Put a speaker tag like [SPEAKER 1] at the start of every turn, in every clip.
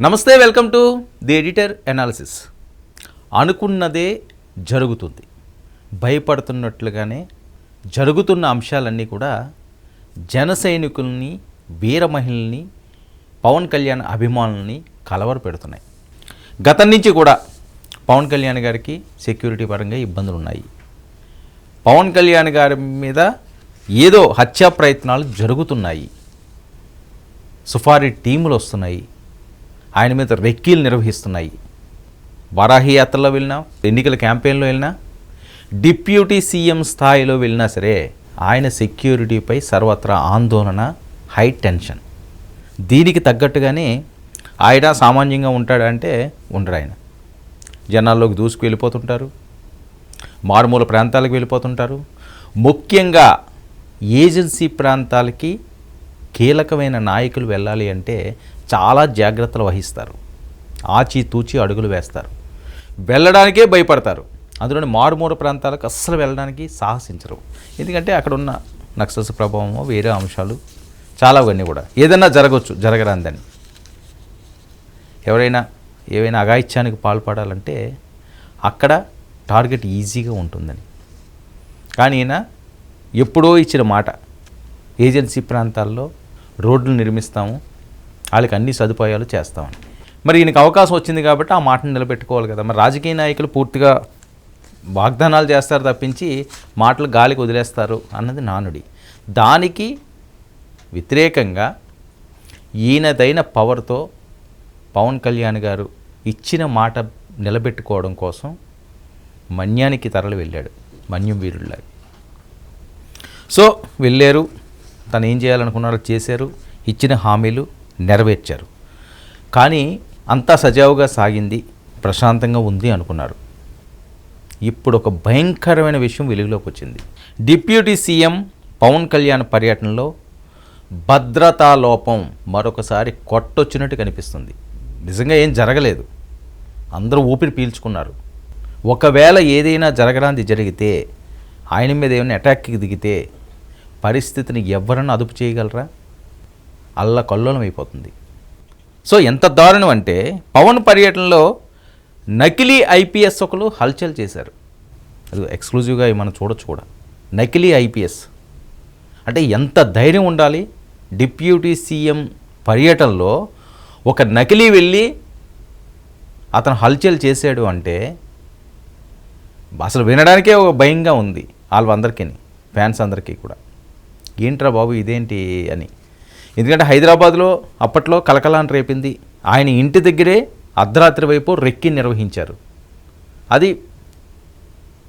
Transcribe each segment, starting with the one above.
[SPEAKER 1] నమస్తే welcome to the editor analysis. అనుకున్నదే జరుగుతుంది. భయపడుతున్నట్లుగానే జరుగుతున్న అంశాలన్నీ కూడా జన సైనికుల్ని వీర మహిళల్ని పవన్ కళ్యాణ్ అభిమానుల్ని కలవర పెడుతున్నాయి. గతం నుంచి కూడా పవన్ కళ్యాణ్ గారికి సెక్యూరిటీ పరంగా ఇబ్బందులు ఉన్నాయి పవన్ కళ్యాణ్ గారి మీద ఏదో హత్యా ప్రయత్నాలు జరుగుతున్నాయి. సుఫారీ టీములు వస్తున్నాయి. ఆయన మీద రెక్కీలు నిర్వహిస్తున్నాయి. వారాహి యాత్రలో వెళ్ళినా ఎన్నికల క్యాంపెయిన్లో వెళ్ళినా డిప్యూటీ సీఎం స్థాయిలో వెళ్ళినా సరే ఆయన సెక్యూరిటీపై సర్వత్రా ఆందోళన హై టెన్షన్. దీనికి తగ్గట్టుగానే ఆయన సామాన్యంగా ఉంటాడంటే ఉండరు ఆయన జనాల్లోకి దూసుకు వెళ్ళిపోతుంటారు. మారుమూల ప్రాంతాలకు వెళ్ళిపోతుంటారు. ముఖ్యంగా ఏజెన్సీ ప్రాంతాలకి కీలకమైన నాయకులు వెళ్ళాలి అంటే చాలా జాగ్రత్తలు వహిస్తారు. ఆచితూచి అడుగులు వేస్తారు. వెళ్ళడానికే భయపడతారు. అందులోని మారుమూల ప్రాంతాలకు అస్సలు వెళ్ళడానికి సాహసించరు. ఎందుకంటే అక్కడ ఉన్న నక్సల్స్ ప్రభావము వేరే అంశాలు చాలా అవన్నీ కూడా. ఏదన్నా జరగవచ్చు జరగరాందని. ఎవరైనా ఏవైనా అఘాయిత్యానికి పాల్పడాలంటే అక్కడ టార్గెట్ ఈజీగా ఉంటుందని. కానీ ఈయన ఎప్పుడో ఇచ్చిన మాట ఏజెన్సీ ప్రాంతాల్లో రోడ్లు నిర్మిస్తాము వాళ్ళకి అన్ని సదుపాయాలు చేస్తామని మరి ఈయనకు అవకాశం వచ్చింది కాబట్టి ఆ మాటను నిలబెట్టుకోవాలి కదా. మరి రాజకీయ నాయకులు పూర్తిగా వాగ్దానాలు చేస్తారు తప్పించి మాటలు గాలికి వదిలేస్తారు అన్నది నానుడి. దానికి వ్యతిరేకంగా ఈయనదైన పవర్తో పవన్ కళ్యాణ్ గారు ఇచ్చిన మాట నిలబెట్టుకోవడం కోసం మన్యానికి తరలి వెళ్ళాడు మన్యం వీరుల్లాగా. సో వెళ్ళారు. తను ఏం చేయాలనుకున్నారో చేశారు. ఇచ్చిన హామీలు నెరవేర్చారు. కానీ అంతా సజావుగా సాగింది ప్రశాంతంగా ఉంది అనుకున్నారు. ఇప్పుడు ఒక భయంకరమైన విషయం వెలుగులోకి వచ్చింది. డిప్యూటీ సీఎం పవన్ కళ్యాణ్ పర్యటనలో భద్రతా లోపం మరొకసారి కొట్టొచ్చినట్టు కనిపిస్తుంది. నిజంగా ఏం జరగలేదు. అందరూ ఊపిరి పీల్చుకున్నారు. ఒకవేళ ఏదైనా జరగడానికి జరిగితే ఆయన మీద ఏమైనా అటాక్కి దిగితే పరిస్థితిని ఎవరన్నా అదుపు చేయగలరా? అల్ల అయిపోతుంది సో ఎంత దారుణం అంటే పవన్ పర్యటనలో నకిలీ ఐపీఎస్ ఒకరు హల్చల్ చేశారు. అది ఎక్స్క్లూజివ్గా మనం చూడొచ్చు కూడా. నకిలీ ఐపీఎస్. అంటే ఎంత ధైర్యం ఉండాలి? డిప్యూటీ సీఎం పర్యటనలో ఒక నకిలీ వెళ్ళి అతను హల్చల్ చేశాడు అంటే అసలు వినడానికే ఒక భయంగా ఉంది వాళ్ళందరికీ ఫ్యాన్స్ అందరికీ కూడా. ఏంట్రా బాబు ఇదేంటి అని. ఎందుకంటే హైదరాబాద్లో అప్పట్లో కలకలాన్ని రేపింది. ఆయన ఇంటి దగ్గరే అర్ధరాత్రి వైపు రెక్కి నిర్వహించారు. అది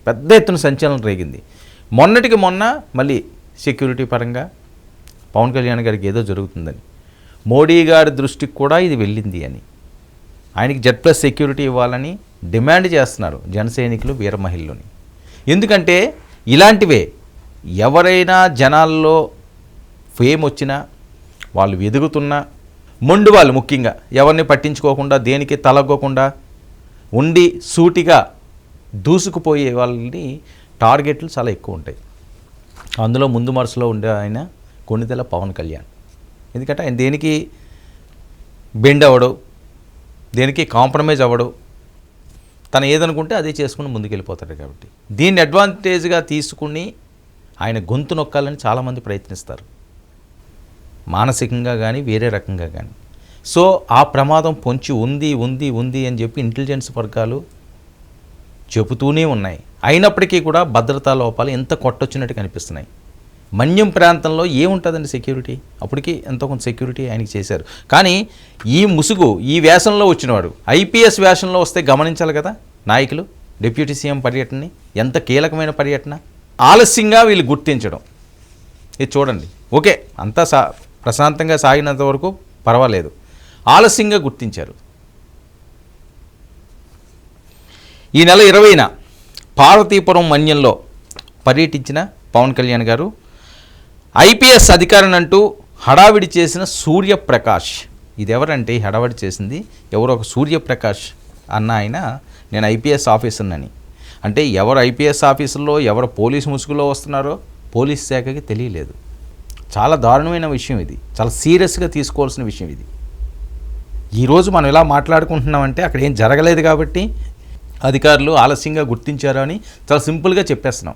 [SPEAKER 1] పెద్ద ఎత్తున సంచలనం రేగింది. మొన్నటికి మొన్న మళ్ళీ సెక్యూరిటీ పరంగా పవన్ కళ్యాణ్ గారికి ఏదో జరుగుతుందని. మోడీ గారి దృష్టికి కూడా ఇది వెళ్ళింది అని. ఆయనకి జెడ్ ప్లస్ సెక్యూరిటీ ఇవ్వాలని డిమాండ్ చేస్తున్నారు జనసైనికులు సైనికులు ఎందుకంటే ఇలాంటివే ఎవరైనా జనాల్లో ఫేమ్ వచ్చినా వాళ్ళు ఎదుగుతున్నా మొండు వాళ్ళు ముఖ్యంగా ఎవరిని పట్టించుకోకుండా దేనికి తలగ్గకుండా ఉండి సూటిగా దూసుకుపోయే వాళ్ళని టార్గెట్లు చాలా ఎక్కువ ఉంటాయి. అందులో ముందు మరుసలో ఉండే ఆయన కొన్నిదెల పవన్ కళ్యాణ్. ఎందుకంటే ఆయన దేనికి బెండ్ అవ్వడు దేనికి కాంప్రమైజ్ అవ్వడు తను ఏదనుకుంటే అదే చేసుకుని ముందుకెళ్ళిపోతాడు కాబట్టి. దీన్ని అడ్వాంటేజ్గా తీసుకుని ఆయన గొంతు నొక్కాలని చాలామంది ప్రయత్నిస్తారు. మానసికంగా కానీ వేరే రకంగా కానీ సో ఆ ప్రమాదం పొంచి ఉంది ఉంది ఉంది అని చెప్పి ఇంటెలిజెన్స్ వర్గాలు చెబుతూనే ఉన్నాయి. అయినప్పటికీ కూడా భద్రతా లోపాలు ఎంత కొట్టొచ్చినట్టు కనిపిస్తున్నాయి. మన్యం ప్రాంతంలో ఏముంటుందండి సెక్యూరిటీ? అప్పటికి ఎంతో కొంత సెక్యూరిటీ ఆయనకి చేశారు. కానీ ఈ ముసుగు ఈ వేషంలో వచ్చినవాడు ఐపీఎస్ వేషంలో వస్తే గమనించాలి కదా నాయకులు డిప్యూటీ సీఎం పర్యటనని? ఎంత కీలకమైన పర్యటన? ఆలస్యంగా వీళ్ళు గుర్తించడం. ఇది చూడండి. ఓకే అంతా సా ప్రశాంతంగా సాగినంత వరకు పర్వాలేదు. ఆలస్యంగా గుర్తించారు. ఈ నెల ఇరవైన పార్వతీపురం మన్యంలో పర్యటించిన పవన్ కళ్యాణ్ గారు ఐపీఎస్ అధికారిని అంటూ హడావిడి చేసిన సూర్యప్రకాష్. ఇది ఎవరంటే హడావిడి చేసింది? ఎవరో ఒక సూర్యప్రకాష్ అన్న ఆయన నేను ఐపీఎస్ ఆఫీసర్నని. అంటే ఎవరు ఐపీఎస్ ఆఫీసుల్లో ఎవరు పోలీస్ ముసుగులో వస్తున్నారో పోలీస్ శాఖకి తెలియలేదు. చాలా దారుణమైన విషయం ఇది. చాలా సీరియస్గా తీసుకోవాల్సిన విషయం ఇది. ఈరోజు మనం ఇలా మాట్లాడుకుంటున్నామంటే అక్కడ ఏం జరగలేదు కాబట్టి అధికారులు ఆలస్యంగా గుర్తించారు అని చాలా సింపుల్గా చెప్పేస్తున్నాం.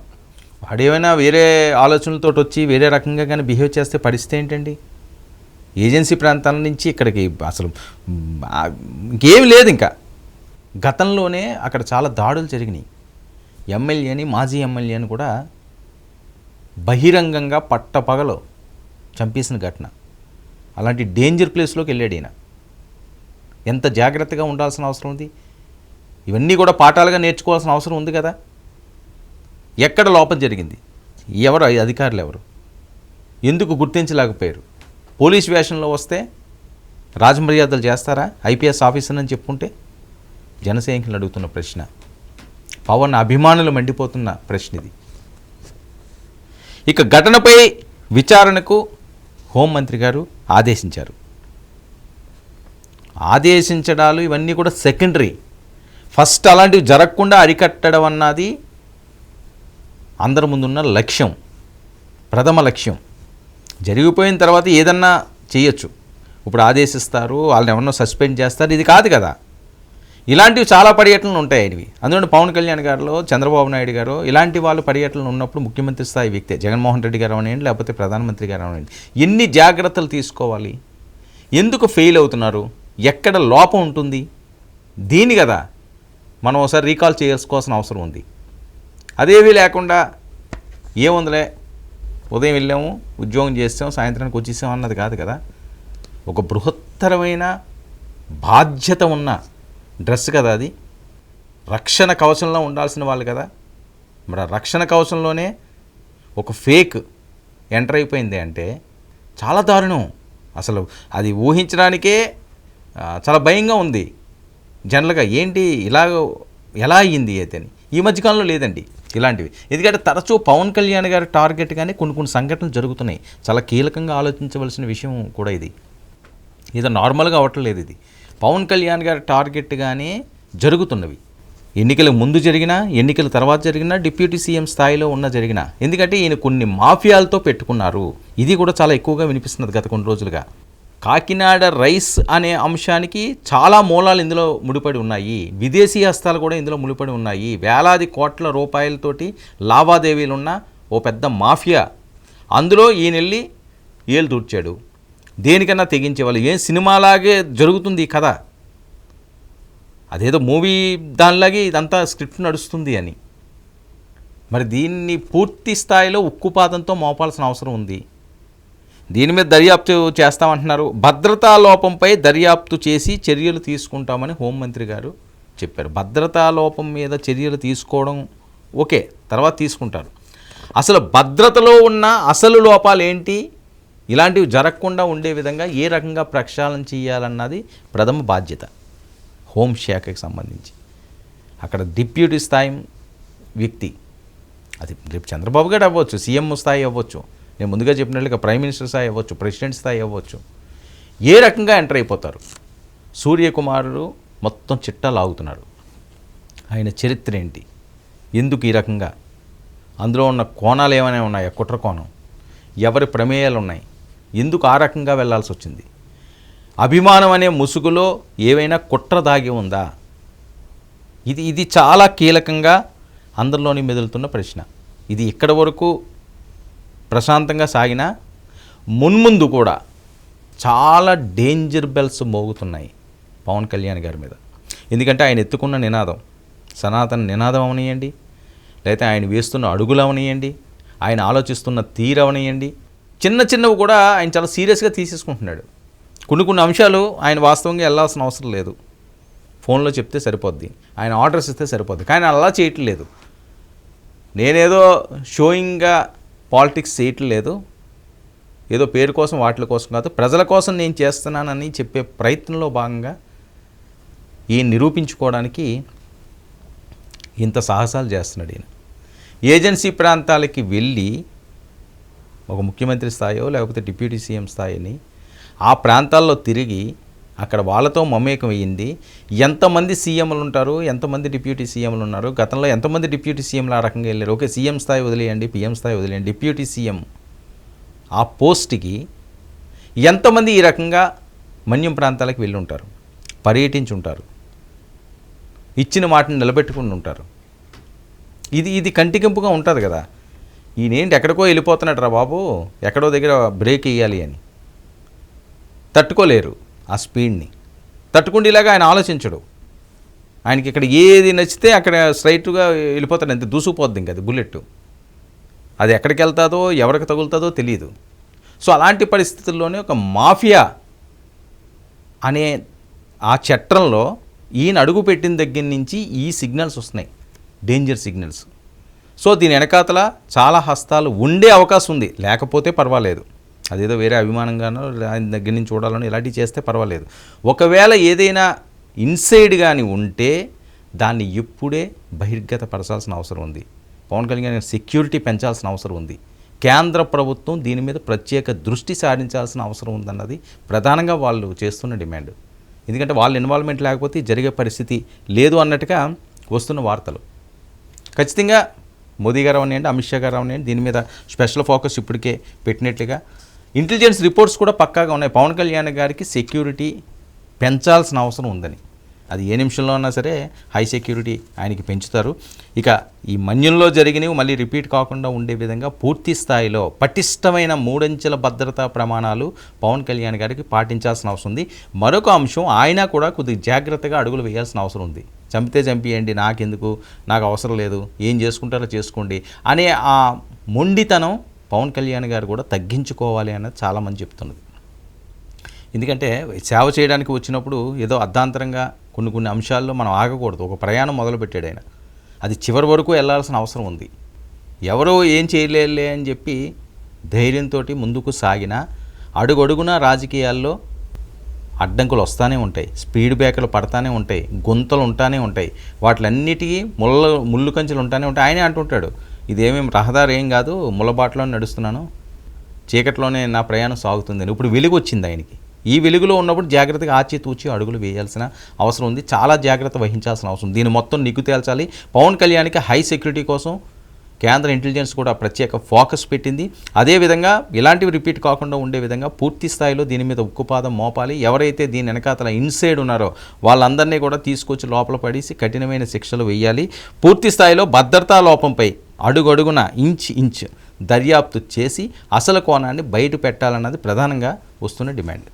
[SPEAKER 1] వాడేమైనా వేరే ఆలోచనలతో వచ్చి వేరే రకంగా కానీ బిహేవ్ చేస్తే పరిస్థితి ఏంటండి? ఏజెన్సీ ప్రాంతాల నుంచి ఇక్కడికి అసలు ఇంకేం లేదు ఇంకా. గతంలోనే అక్కడ చాలా దాడులు జరిగినాయి. ఎమ్మెల్యేని మాజీ ఎమ్మెల్యేని కూడా బహిరంగంగా పట్టపగలో చంపేసిన ఘటన. అలాంటి డేంజర్ ప్లేస్లోకి వెళ్ళాడు ఈయన. ఎంత జాగ్రత్తగా ఉండాల్సిన అవసరం ఉంది? ఇవన్నీ కూడా పాఠాలుగా నేర్చుకోవాల్సిన అవసరం ఉంది కదా? ఎక్కడ లోపం జరిగింది? ఎవరు? అధికారులు ఎవరు? ఎందుకు గుర్తించలేకపోయారు? పోలీస్ వేషంలో వస్తే రాజమర్యాదలు చేస్తారా? ఐపీఎస్ ఆఫీసర్ అని చెప్పుకుంటే జనసైనికులు అడుగుతున్న ప్రశ్న. పవన్ అభిమానులు మండిపోతున్న ప్రశ్న ఇది ఇక ఘటనపై విచారణకు హోంమంత్రి గారు ఆదేశించారు. ఆదేశించడాలు ఇవన్నీ కూడా సెకండరీ. ఫస్ట్ అలాంటివి జరగకుండా అరికట్టడం అన్నది అందరి ముందున్న లక్ష్యం ప్రథమ లక్ష్యం. జరిగిపోయిన తర్వాత ఏదన్నా చేయొచ్చు. ఇప్పుడు ఆదేశిస్తారు వాళ్ళని ఎవరినో సస్పెండ్ చేస్తారు ఇది కాదు కదా. ఇలాంటివి చాలా పర్యటనలు ఉంటాయి ఇవి. అందులో పవన్ కళ్యాణ్ గారిలో చంద్రబాబు నాయుడు గారు ఇలాంటి వాళ్ళు పర్యటనలు ఉన్నప్పుడు ముఖ్యమంత్రి స్థాయి వ్యక్తే జగన్మోహన్ రెడ్డి గారు అవనండి లేకపోతే ప్రధానమంత్రి గారు అవనండి ఎన్ని జాగ్రత్తలు తీసుకోవాలి? ఎందుకు ఫెయిల్ అవుతున్నారు? ఎక్కడ లోపం ఉంటుంది? దీని కదా మనం ఒకసారి రీకాల్ చేసుకోవాల్సిన అవసరం ఉంది. అదేమీ లేకుండా ఏముందిలే ఉదయం వెళ్ళాము ఉద్యోగం చేస్తాం సాయంత్రానికి వచ్చేసాం అన్నది కాదు కదా. ఒక బృహత్తరమైన బాధ్యత ఉన్న డ్రెస్ కదా అది? రక్షణ కవచంలో ఉండాల్సిన వాళ్ళు కదా? మరి ఆ రక్షణ కవచంలోనే ఒక ఫేక్ ఎంటర్ అయిపోయింది అంటే చాలా దారుణం. అసలు అది ఊహించడానికే చాలా భయంగా ఉంది. జనరల్గా ఏంటి ఇలా ఎలా అయ్యింది అయితే అని? ఈ మధ్యకాలంలో లేదండి ఇలాంటివి. ఎందుకంటే తరచూ పవన్ కళ్యాణ్ గారి టార్గెట్ కానీ కొన్ని కొన్ని సంఘటనలు జరుగుతున్నాయి. చాలా కీలకంగా ఆలోచించవలసిన విషయం కూడా ఇది. ఇది నార్మల్గా అవ్వట్లేదు ఇది. పవన్ కళ్యాణ్ గారి టార్గెట్గానే జరుగుతున్నవి. ఎన్నికల ముందు జరిగినా ఎన్నికల తర్వాత జరిగినా డిప్యూటీ సీఎం స్థాయిలో ఉన్న జరిగినా ఎందుకంటే ఈయన కొన్ని మాఫియాలతో పెట్టుకున్నారు. ఇది కూడా చాలా ఎక్కువగా వినిపిస్తున్నది గత కొన్ని రోజులుగా. కాకినాడ రైస్ అనే అంశానికి చాలా మూలాలు ఇందులో ముడిపడి ఉన్నాయి. విదేశీ హస్తాలు కూడా ఇందులో ముడిపడి ఉన్నాయి. వేలాది కోట్ల రూపాయలతోటి లావాదేవీలున్న ఓ పెద్ద మాఫియా. అందులో ఈయనెళ్ళి ఏలు దూర్చాడు. దేనికన్నా తెగించే వాళ్ళు? ఏం సినిమాలాగే జరుగుతుంది ఈ కథ? అదేదో మూవీ దానిలాగే ఇదంతా స్క్రిప్ట్ నడుస్తుంది అని. మరి దీన్ని పూర్తి స్థాయిలో ఉక్కుపాతంతో మోపాల్సిన అవసరం ఉంది. దీని మీద దర్యాప్తు చేస్తామంటున్నారు. భద్రతా లోపంపై దర్యాప్తు చేసి చర్యలు తీసుకుంటామని హోంమంత్రి గారు చెప్పారు. భద్రతా లోపం మీద చర్యలు తీసుకోవడం ఓకే తర్వాత తీసుకుంటారు. అసలు భద్రతలో ఉన్న అసలు లోపాలు ఏంటి ఇలాంటివి జరగకుండా ఉండే విధంగా ఏ రకంగా ప్రక్షాళన చేయాలన్నది ప్రథమ బాధ్యత హోంశాఖకి సంబంధించి. అక్కడ డిప్యూటీ స్థాయి వ్యక్తి అది రేపు చంద్రబాబు గారు అవ్వచ్చు సీఎం స్థాయి అవ్వచ్చు నేను ముందుగా చెప్పినట్లుగా ప్రైమ్ మినిస్టర్ స్థాయి అవ్వచ్చు ప్రెసిడెంట్ స్థాయి అవ్వచ్చు ఏ రకంగా ఎంటర్ అయిపోతారు? సూర్యకుమారుడు మొత్తం చిట్టా లాగుతున్నాడు ఆయన చరిత్ర ఏంటి? ఎందుకు ఈ రకంగా? అందులో ఉన్న కోణాలు ఏమైనా ఉన్నాయా? కుట్ర కోణం. ఎవరి ప్రమేయాలు ఉన్నాయి? ఎందుకు ఆ రకంగా వెళ్ళాల్సి వచ్చింది? అభిమానం అనే ముసుగులో ఏవైనా కుట్ర దాగి ఉందా? ఇది ఇది చాలా కీలకంగా అందరిలోని మెదులుతున్న ప్రశ్న. ఇది ఇక్కడ వరకు ప్రశాంతంగా సాగినా మున్ముందు కూడా చాలా డేంజర్ బెల్స్ మోగుతున్నాయి పవన్ కళ్యాణ్ గారి మీద. ఎందుకంటే ఆయన ఎత్తుకున్న నినాదం సనాతన నినాదం అవనియండి లేకపోతే ఆయన వేస్తున్న అడుగులు అవనియండి ఆయన ఆలోచిస్తున్న తీరు అవనియండి చిన్న చిన్నవి కూడా ఆయన చాలా సీరియస్గా తీసేసుకుంటున్నాడు. కొన్ని కొన్ని అంశాలు ఆయన వాస్తవంగా వెళ్ళాల్సిన అవసరం లేదు. ఫోన్లో చెప్తే సరిపోద్ది. ఆయన ఆర్డర్స్ ఇస్తే సరిపోద్ది. కానీ అలా చేయట్లేదు. నేనేదో షోయింగ్గా పాలిటిక్స్ చేయట్లేదు. ఏదో పేరు కోసం వాటి కోసం కాదు ప్రజల కోసం నేను చేస్తున్నానని చెప్పే ప్రయత్నంలో భాగంగా ఈ నిరూపించుకోవడానికి ఇంత సాహసాలు చేస్తున్నాడు ఈయన. ఏజెన్సీ ప్రాంతాలకి వెళ్ళి ఒక ముఖ్యమంత్రి స్థాయో లేకపోతే డిప్యూటీ సీఎం స్థాయిని ఆ ప్రాంతాల్లో తిరిగి అక్కడ వాళ్ళతో మమేకం అయ్యింది. ఎంతమంది సీఎంలు ఉంటారు? ఎంతమంది డిప్యూటీ సీఎంలు ఉన్నారు? గతంలో ఎంతమంది డిప్యూటీ సీఎంలు ఆ రకంగా వెళ్ళారు? ఓకే సీఎం స్థాయి వదిలేయండి పిఎం స్థాయి వదిలేయండి డిప్యూటీ సీఎం. ఆ పోస్ట్కి ఎంతమంది ఈ రకంగా మన్యం ప్రాంతాలకు వెళ్ళి ఉంటారు? పర్యటించుంటారు ఇచ్చిన మాటను నిలబెట్టుకుని ఉంటారు. ఇది ఇది కంటికింపుగా ఉంటుంది కదా. ఈయనేంటి ఎక్కడికో వెళ్ళిపోతున్నాడు రా బాబు. ఎక్కడో దగ్గర బ్రేక్ వేయాలి అని. తట్టుకోలేరు ఆ స్పీడ్ని. తట్టుకుండేలాగా ఆయన ఆలోచించడు. ఆయనకి ఇక్కడ ఏది నచ్చితే అక్కడ స్ట్రైట్గా వెళ్ళిపోతాడు. అంతే దూసుకుపోద్ది ఇంకా అది బుల్లెట్ అది ఎక్కడికి వెళ్తాదో ఎవరికి తగులుతుందో తెలియదు సో అలాంటి పరిస్థితుల్లోనే ఒక మాఫియా అనే ఆ చట్రంలో ఈయన అడుగు పెట్టిన దగ్గర నుంచి ఈ సిగ్నల్స్ వస్తున్నాయి. Danger signals. సో దీని వెనకాతల చాలా హస్తాలు ఉండే అవకాశం ఉంది. లేకపోతే పర్వాలేదు. అదేదో వేరే అభిమానంగానో ఆయన దగ్గర నుంచి చూడాలని ఇలాంటివి చేస్తే పర్వాలేదు. ఒకవేళ ఏదైనా ఇన్సైడ్ కానీ ఉంటే దాన్ని ఇప్పుడే బహిర్గతపరచాల్సిన అవసరం ఉంది. పవన్ కళ్యాణ్ సెక్యూరిటీ పెంచాల్సిన అవసరం ఉంది. కేంద్ర ప్రభుత్వం దీని మీద ప్రత్యేక దృష్టి సారించాల్సిన అవసరం ఉందన్నది ప్రధానంగా వాళ్ళు చేస్తున్న డిమాండ్. ఎందుకంటే వాళ్ళ ఇన్వాల్వ్మెంట్ లేకపోతే జరిగే పరిస్థితి లేదు అన్నట్టుగా వస్తున్న వార్తలు. ఖచ్చితంగా మోదీ గారు అవనివ్వండి అమిత్ షా గారు అవనివ్వండి దీని మీద స్పెషల్ ఫోకస్ ఇప్పటికే పెట్టినట్లుగా. ఇంటెలిజెన్స్ రిపోర్ట్స్ కూడా పక్కాగా ఉన్నాయి. పవన్ కళ్యాణ్ గారికి సెక్యూరిటీ పెంచాల్సిన అవసరం ఉందని. అది ఏ నిమిషంలో ఉన్నా సరే హై సెక్యూరిటీ ఆయనకి పెంచుతారు. ఇక ఈ మన్యంలో జరిగినవి మళ్ళీ రిపీట్ కాకుండా ఉండే విధంగా పూర్తి స్థాయిలో పటిష్టమైన మూడంచెల భద్రతా ప్రమాణాలు పవన్ కళ్యాణ్ గారికి పాటించాల్సిన అవసరం ఉంది. మరొక అంశం ఆయన కూడా కొద్దిగా జాగ్రత్తగా అడుగులు వేయాల్సిన అవసరం ఉంది. చంపితే చంపియండి నాకెందుకు? నాకు అవసరం లేదు. ఏం చేసుకుంటారో చేసుకోండి. అనే ఆ మొండితనం పవన్ కళ్యాణ్ గారు కూడా తగ్గించుకోవాలి అన్నది చాలామంది చెప్తున్నది. ఎందుకంటే సేవ చేయడానికి వచ్చినప్పుడు ఏదో అర్ధాంతరంగా కొన్ని కొన్ని అంశాల్లో మనం ఆగకూడదు. ఒక ప్రయాణం మొదలుపెట్టాడు ఆయన. అది చివరి వరకు వెళ్ళాల్సిన అవసరం ఉంది. ఎవరో ఏం చేయలేరులే అని చెప్పి ధైర్యంతో ముందుకు సాగిన అడుగడుగున రాజకీయాల్లో అడ్డంకులు వస్తూనే ఉంటాయి స్పీడ్ బ్రేకర్లు పడతానే ఉంటాయి గుంతలు ఉంటానే ఉంటాయి వాటిలన్నిటికీ ముళ్ళ ముళ్ళు కంచెలు ఉంటానే ఉంటాయి. ఆయనే అంటుంటాడు ఇదేమేమి రహదారి ఏం కాదు ముళ్ళబాటలో నడుస్తున్నాను చీకట్లోనే నా ప్రయాణం సాగుతుంది ఇప్పుడు వెలుగు వచ్చింది ఆయనకి. ఈ వెలుగులో ఉన్నప్పుడు జాగ్రత్తగా ఆచితూచి అడుగులు వేయాల్సిన అవసరం ఉంది. చాలా జాగ్రత్త వహించాల్సిన అవసరం దీన్ని మొత్తం నిగ్గు తేల్చాలి. పవన్ కళ్యాణ్కి హై సెక్యూరిటీ కోసం కేంద్ర ఇంటెలిజెన్స్ కూడా ప్రత్యేక ఫోకస్ పెట్టింది. అదేవిధంగా ఇలాంటివి రిపీట్ కాకుండా ఉండే విధంగా పూర్తి స్థాయిలో దీని మీద ఉక్కుపాదం మోపాలి. ఎవరైతే దీని వెనకాతల ఇన్సైడ్ ఉన్నారో వాళ్ళందరినీ కూడా తీసుకొచ్చి లోపల పడేసి కఠినమైన శిక్షలు వేయాలి. పూర్తి స్థాయిలో భద్రతా లోపంపై అడుగడుగున ఇంచ్ ఇంచ్ దర్యాప్తు చేసి అసలు కోణాన్ని బయట పెట్టాలన్నది ప్రధానంగా వస్తున్న డిమాండ్.